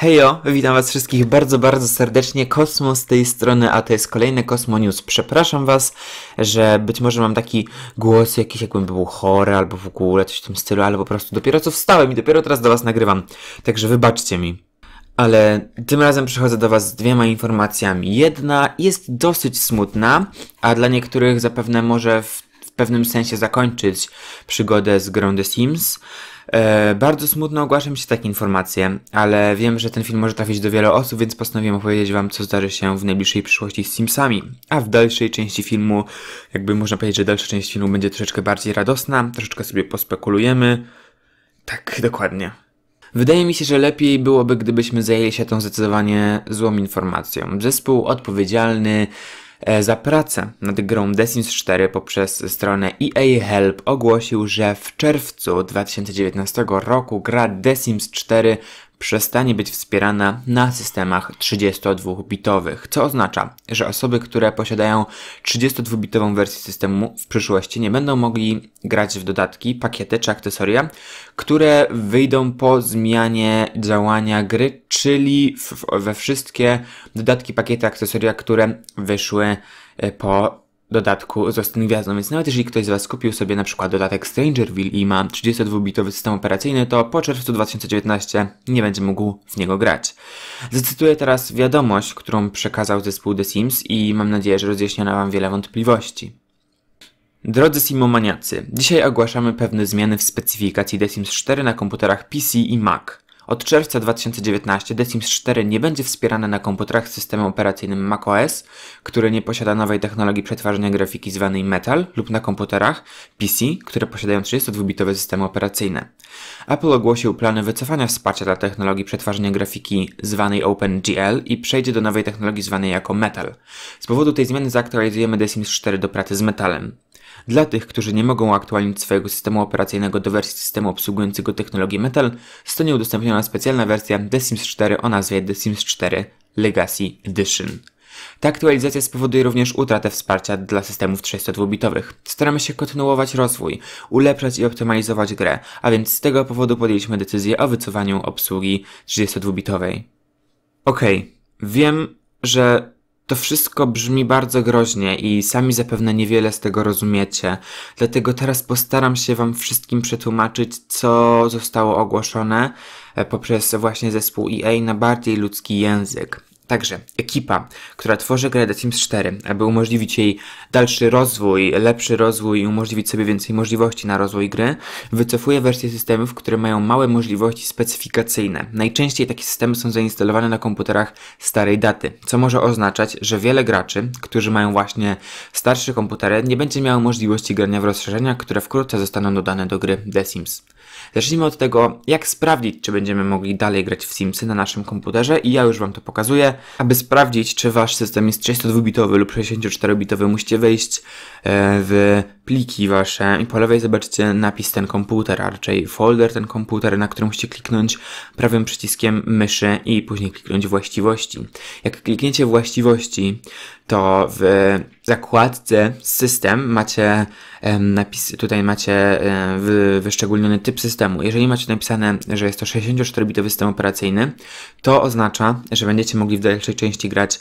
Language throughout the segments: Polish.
Hejo, witam was wszystkich bardzo, bardzo serdecznie. Kosmo z tej strony, a to jest kolejny Kosmo News. Przepraszam was, że być może mam taki głos jakiś jakbym był chory albo w ogóle coś w tym stylu, ale po prostu dopiero co wstałem i dopiero teraz do was nagrywam. Także wybaczcie mi. Ale tym razem przychodzę do Was z dwiema informacjami. Jedna jest dosyć smutna, a dla niektórych zapewne może w, w pewnym sensie zakończyć przygodę z grą The Sims. E, bardzo smutno ogłaszam się takie informacje, ale wiem, że ten film może trafić do wielu osób, więc postanowiłem opowiedzieć Wam, co zdarzy się w najbliższej przyszłości z Simsami. A w dalszej części filmu, jakby można powiedzieć, że dalsza część filmu będzie troszeczkę bardziej radosna, troszeczkę sobie pospekulujemy. Tak, dokładnie. Wydaje mi się, że lepiej byłoby, gdybyśmy zajęli się tą zdecydowanie złą informacją. Zespół odpowiedzialny za pracę nad grą The Sims 4 poprzez stronę EA Help ogłosił, że w czerwcu 2019 roku gra The Sims 4 przestanie być wspierana na systemach 32-bitowych, co oznacza, że osoby, które posiadają 32-bitową wersję systemu w przyszłości nie będą mogli grać w dodatki, pakiety czy akcesoria, które wyjdą po zmianie działania gry, czyli we wszystkie dodatki, pakiety, akcesoria, które wyszły e, po dodatku Zostań Gwiazdą, więc nawet jeżeli ktoś z Was kupił sobie na przykład dodatek Strangerville i ma 32-bitowy system operacyjny, to po czerwcu 2019 nie będzie mógł w niego grać. Zacytuję teraz wiadomość, którą przekazał zespół The Sims i mam nadzieję, że rozjaśniono Wam wiele wątpliwości. Drodzy Simomaniacy, dzisiaj ogłaszamy pewne zmiany w specyfikacji The Sims 4 na komputerach PC i Mac. Od czerwca 2019 The Sims 4 nie będzie wspierane na komputerach z systemem operacyjnym macOS, który nie posiada nowej technologii przetwarzania grafiki zwanej Metal lub na komputerach PC, które posiadają 32-bitowe systemy operacyjne. Apple ogłosił plany wycofania wsparcia dla technologii przetwarzania grafiki zwanej OpenGL i przejdzie do nowej technologii zwanej jako Metal. Z powodu tej zmiany zaktualizujemy The Sims 4 do pracy z metalem. Dla tych, którzy nie mogą aktualnić swojego systemu operacyjnego do wersji systemu obsługującego technologię Metal, zostanie udostępniona specjalna wersja The Sims 4 o nazwie The Sims 4 Legacy Edition. Ta aktualizacja spowoduje również utratę wsparcia dla systemów 32-bitowych. Staramy się kontynuować rozwój, ulepszać i optymalizować grę, a więc z tego powodu podjęliśmy decyzję o wycofaniu obsługi 32-bitowej. Okej, okay. wiem, że to wszystko brzmi bardzo groźnie i sami zapewne niewiele z tego rozumiecie, dlatego teraz postaram się Wam wszystkim przetłumaczyć, co zostało ogłoszone e, poprzez właśnie zespół EA na bardziej ludzki język. Także ekipa, która tworzy grę The Sims 4, aby umożliwić jej dalszy rozwój, lepszy rozwój i umożliwić sobie więcej możliwości na rozwój gry, wycofuje wersje systemów, które mają małe możliwości specyfikacyjne. Najczęściej takie systemy są zainstalowane na komputerach starej daty, co może oznaczać, że wiele graczy, którzy mają właśnie starsze komputery, nie będzie miało możliwości grania w rozszerzenia, które wkrótce zostaną dodane do gry The Sims. Zacznijmy od tego, jak sprawdzić, czy będziemy mogli dalej grać w Simsy na naszym komputerze i ja już Wam to pokazuję. Aby sprawdzić, czy Wasz system jest 32-bitowy lub 64-bitowy, musicie wejść e, w pliki Wasze i po lewej zobaczycie napis ten komputer, a raczej folder ten komputer, na który musicie kliknąć prawym przyciskiem myszy i później kliknąć właściwości. Jak klikniecie właściwości, to w zakładce system macie napis, tutaj macie wyszczególniony typ systemu. Jeżeli macie napisane, że jest to 64-bitowy system operacyjny, to oznacza, że będziecie mogli w dalszej części grać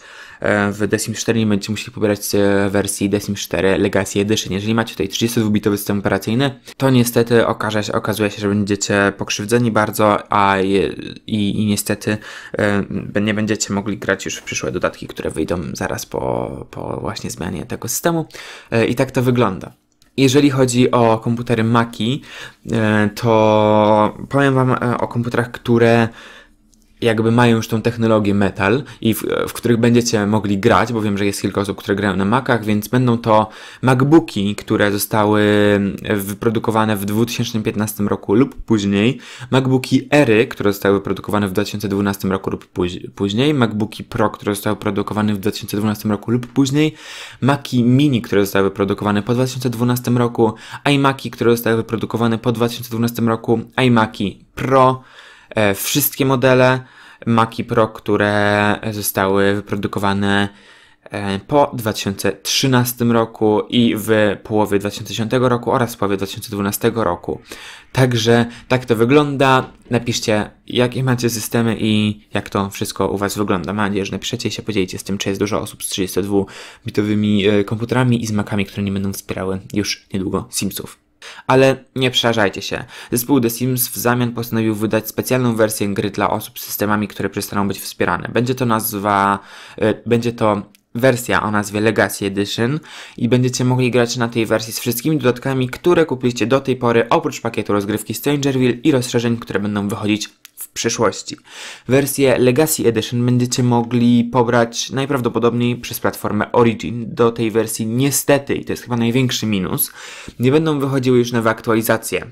w The Sims 4 i będziecie musieli pobierać wersji The Sims 4 Legacy Edition. Jeżeli macie tutaj 32-bitowy system operacyjny, to niestety okaże się, okazuje się, że będziecie pokrzywdzeni bardzo, a i, i, i niestety nie będziecie mogli grać już w przyszłe dodatki, które wyjdą zaraz po, po właśnie zmianie tego systemu. E, I tak to wygląda. Jeżeli chodzi o komputery Maki, e, to powiem Wam e, o komputerach, które jakby mają już tą technologię metal i w, w, których będziecie mogli grać, bo wiem, że jest kilka osób, które grają na Macach, więc będą to MacBooki, które zostały wyprodukowane w 2015 roku lub później, MacBooki Ery, które zostały wyprodukowane w 2012 roku lub później, MacBooki Pro, które zostały produkowane w 2012 roku lub później, Maci Mini, które zostały wyprodukowane po 2012 roku, iMaki, które zostały wyprodukowane po 2012 roku, iMaki Pro, wszystkie modele Maci Pro, które zostały wyprodukowane e, po 2013 roku i w połowie 2010 roku oraz w połowie 2012 roku. Także tak to wygląda. Napiszcie, jakie macie systemy i jak to wszystko u Was wygląda. Mam nadzieję, że napiszecie i się podzielicie z tym, czy jest dużo osób z 32-bitowymi e, komputerami i z Macami, które nie będą wspierały już niedługo Simsów. Ale nie przerażajcie się. Zespół The Sims w zamian postanowił wydać specjalną wersję gry dla osób z systemami, które przestaną być wspierane. Będzie to nazwa, y, będzie to wersja o nazwie Legacy Edition i będziecie mogli grać na tej wersji z wszystkimi dodatkami, które kupiliście do tej pory, oprócz pakietu rozgrywki Strangerville i rozszerzeń, które będą wychodzić w przyszłości. Wersję Legacy Edition będziecie mogli pobrać najprawdopodobniej przez platformę Origin. Do tej wersji niestety, i to jest chyba największy minus, nie będą wychodziły już nowe aktualizacje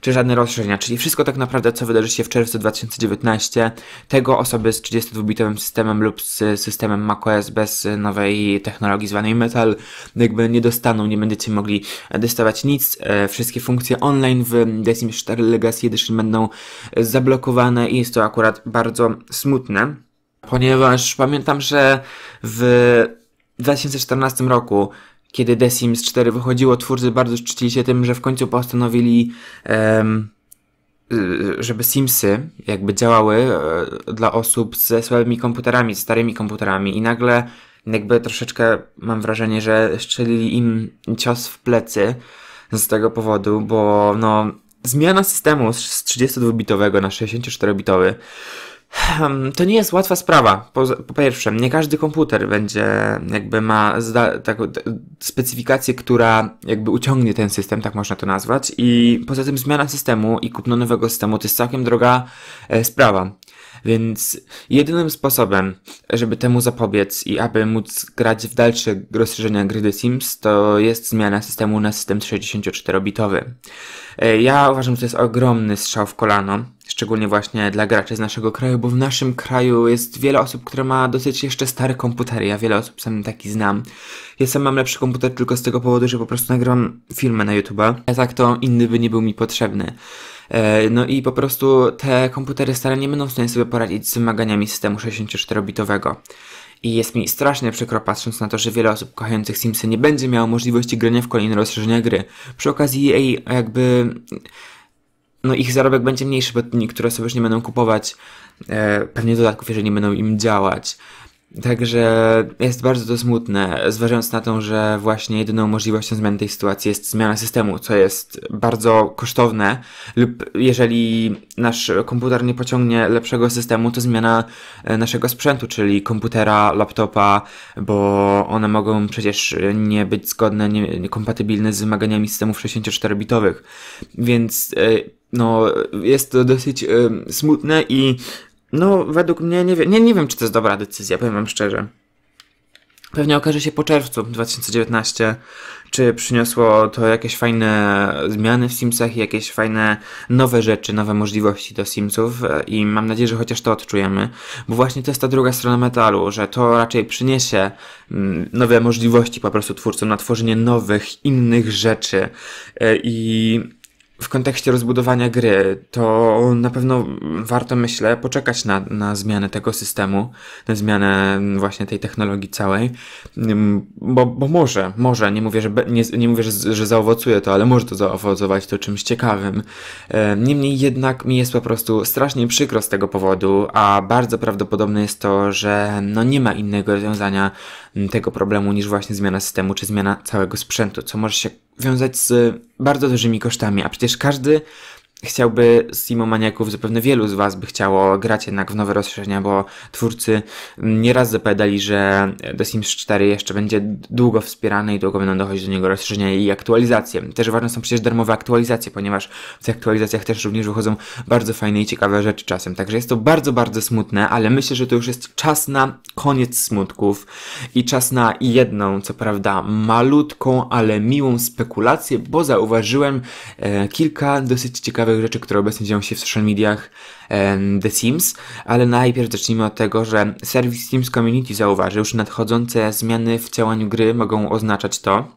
czy żadne rozszerzenia, czyli wszystko tak naprawdę, co wydarzy się w czerwcu 2019, tego osoby z 32-bitowym systemem lub z systemem macOS bez nowej technologii zwanej Metal jakby nie dostaną, nie będziecie mogli dostawać nic, e, wszystkie funkcje online w Sims 4 Legacy Edition będą zablokowane i jest to akurat bardzo smutne, ponieważ pamiętam, że w 2014 roku kiedy The Sims 4 wychodziło, twórcy bardzo czcili się tym, że w końcu postanowili, um, żeby Simsy jakby działały e, dla osób ze słabymi komputerami, starymi komputerami. I nagle jakby troszeczkę mam wrażenie, że strzelili im cios w plecy z tego powodu, bo no zmiana systemu z 32-bitowego na 64-bitowy Hmm, to nie jest łatwa sprawa. Po, po, pierwsze, nie każdy komputer będzie jakby ma taką specyfikację, która jakby uciągnie ten system, tak można to nazwać. I poza tym zmiana systemu i kupno nowego systemu to jest całkiem droga e, sprawa. Więc jedynym sposobem, żeby temu zapobiec i aby móc grać w dalsze rozszerzenia gry The Sims, to jest zmiana systemu na system 64-bitowy. E, ja uważam, że to jest ogromny strzał w kolano, szczególnie właśnie dla graczy z naszego kraju, bo w naszym kraju jest wiele osób, które ma dosyć jeszcze stare komputery. Ja wiele osób sam taki znam. Ja sam mam lepszy komputer tylko z tego powodu, że po prostu nagram filmy na YouTube, a tak to inny by nie był mi potrzebny. E, no i po prostu te komputery stare nie będą w stanie sobie poradzić z wymaganiami systemu 64-bitowego. I jest mi strasznie przykro patrząc na to, że wiele osób kochających Simsy nie będzie miało możliwości grania w kolejne rozszerzenia gry. Przy okazji jej jakby... No ich zarobek będzie mniejszy, bo niektóre osoby już nie będą kupować e, pewnie dodatków, jeżeli nie będą im działać. Także jest bardzo to smutne, zważając na to, że właśnie jedyną możliwością zmiany tej sytuacji jest zmiana systemu, co jest bardzo kosztowne, lub jeżeli nasz komputer nie pociągnie lepszego systemu, to zmiana e, naszego sprzętu, czyli komputera, laptopa, bo one mogą przecież nie być zgodne, nie, niekompatybilne z wymaganiami systemów 64-bitowych. Więc e, no, jest to dosyć y, smutne i no, według mnie nie, wie, nie, nie wiem, czy to jest dobra decyzja, powiem wam szczerze. Pewnie okaże się po czerwcu 2019, czy przyniosło to jakieś fajne zmiany w Simsach i jakieś fajne nowe rzeczy, nowe możliwości do Simsów i mam nadzieję, że chociaż to odczujemy, bo właśnie to jest ta druga strona metalu, że to raczej przyniesie mm, nowe możliwości po prostu twórcom na tworzenie nowych, innych rzeczy e, i w kontekście rozbudowania gry, to na pewno warto, myślę, poczekać na, na zmianę tego systemu, na zmianę właśnie tej technologii całej, bo, bo może, może, nie mówię, że, nie, nie mówię, że, że zaowocuje to, ale może to zaowocować to czymś ciekawym. Niemniej jednak mi jest po prostu strasznie przykro z tego powodu, a bardzo prawdopodobne jest to, że no nie ma innego rozwiązania tego problemu niż właśnie zmiana systemu, czy zmiana całego sprzętu, co może się wiązać z bardzo dużymi kosztami, a przecież każdy chciałby z Maniaków, zapewne wielu z Was by chciało grać jednak w nowe rozszerzenia, bo twórcy nieraz zapowiadali, że The Sims 4 jeszcze będzie długo wspierany i długo będą dochodzić do niego rozszerzenia i aktualizacje. Też ważne są przecież darmowe aktualizacje, ponieważ w tych aktualizacjach też również wychodzą bardzo fajne i ciekawe rzeczy czasem. Także jest to bardzo, bardzo smutne, ale myślę, że to już jest czas na koniec smutków i czas na jedną, co prawda malutką, ale miłą spekulację, bo zauważyłem e, kilka dosyć ciekawych ciekawych rzeczy, które obecnie dzieją się w social mediach The Sims, ale najpierw zacznijmy od tego, że serwis Sims Community zauważył, że nadchodzące zmiany w działaniu gry mogą oznaczać to,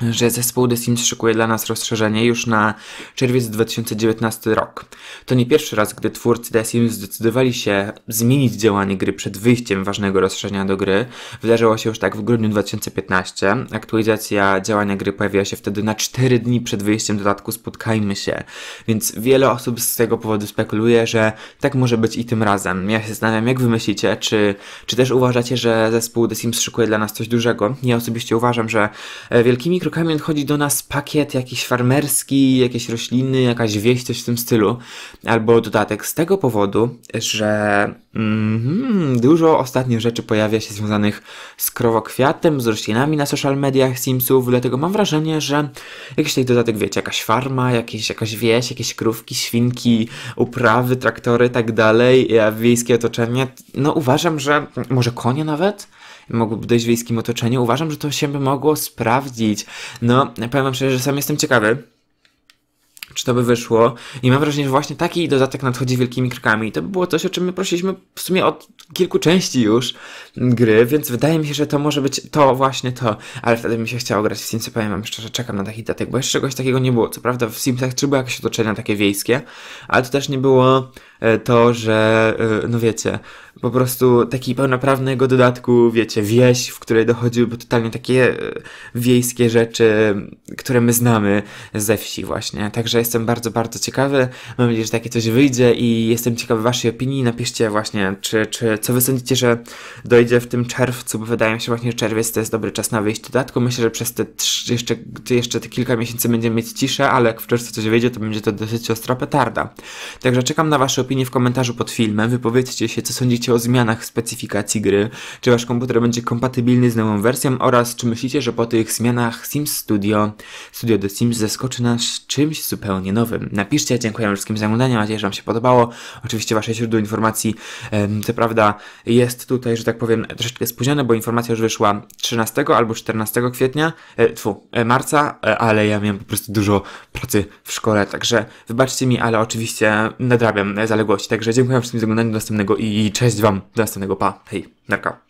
że zespół The Sims szykuje dla nas rozszerzenie już na czerwiec 2019 rok. To nie pierwszy raz, gdy twórcy The Sims zdecydowali się zmienić działanie gry przed wyjściem ważnego rozszerzenia do gry. Wydarzyło się już tak w grudniu 2015. Aktualizacja działania gry pojawiła się wtedy na 4 dni przed wyjściem dodatku Spotkajmy się. Więc wiele osób z tego powodu spekuluje, że tak może być i tym razem. Ja się zastanawiam, jak wy myślicie, czy, czy też uważacie, że zespół The Sims szykuje dla nas coś dużego? Ja osobiście uważam, że e, wielkimi krokami odchodzi do nas pakiet jakiś farmerski, jakieś rośliny, jakaś wieś, coś w tym stylu, albo dodatek z tego powodu, że mm, dużo ostatnich rzeczy pojawia się związanych z krowokwiatem, z roślinami na social mediach Simsów, dlatego mam wrażenie, że jakiś taki dodatek, wiecie, jakaś farma, jakieś, jakaś wieś, jakieś krówki, świnki, uprawy, traktory, tak dalej, wiejskie otoczenie, no uważam, że może konie nawet? mogłyby dojść w wiejskim otoczeniu. Uważam, że to się by mogło sprawdzić. No, powiem wam szczerze, że sam jestem ciekawy czy to by wyszło. I mam wrażenie, że właśnie taki dodatek nadchodzi wielkimi krokami. I to by było coś, o czym my prosiliśmy w sumie od kilku części już gry, więc wydaje mi się, że to może być to właśnie to. Ale wtedy mi się chciało grać w Simsy, powiem wam szczerze, czekam na taki dodatek, bo jeszcze czegoś takiego nie było. Co prawda w Simsach były jakieś otoczenia takie wiejskie, ale to też nie było to, że, e, no wiecie, po prostu taki pełnoprawnego dodatku, wiecie, wieś, w której dochodziłyby totalnie takie e, wiejskie rzeczy, które my znamy ze wsi właśnie. Także jestem bardzo, bardzo ciekawy. Mam nadzieję, że takie coś wyjdzie i jestem ciekawy waszej opinii. Napiszcie właśnie, czy, czy co wy sądzicie, że dojdzie w tym czerwcu, bo wydaje mi się właśnie, że czerwiec to jest dobry czas na wyjść dodatku. Myślę, że przez te trzy, jeszcze, jeszcze te kilka miesięcy będziemy mieć ciszę, ale jak w czerwcu coś wyjdzie, to będzie to dosyć ostra petarda. Także czekam na wasze opinie w komentarzu pod filmem. Wypowiedzcie się, co sądzicie o zmianach w specyfikacji gry, czy wasz komputer będzie kompatybilny z nową wersją oraz czy myślicie, że po tych zmianach Sims Studio, Studio The Sims zaskoczy nas czymś zupełnie nowym. Napiszcie, dziękuję wszystkim za oglądanie, mam nadzieję, że wam się podobało. Oczywiście wasze źródło informacji, to prawda, jest tutaj, że tak powiem, troszeczkę spóźnione, bo informacja już wyszła 13 albo 14 kwietnia, e, tfu, e, marca, e, ale ja miałem po prostu dużo pracy w szkole, także wybaczcie mi, ale oczywiście nadrabiam zaległości. Także dziękuję wszystkim za oglądanie do następnego i cześć Wam do następnego. Pa, hej, narka.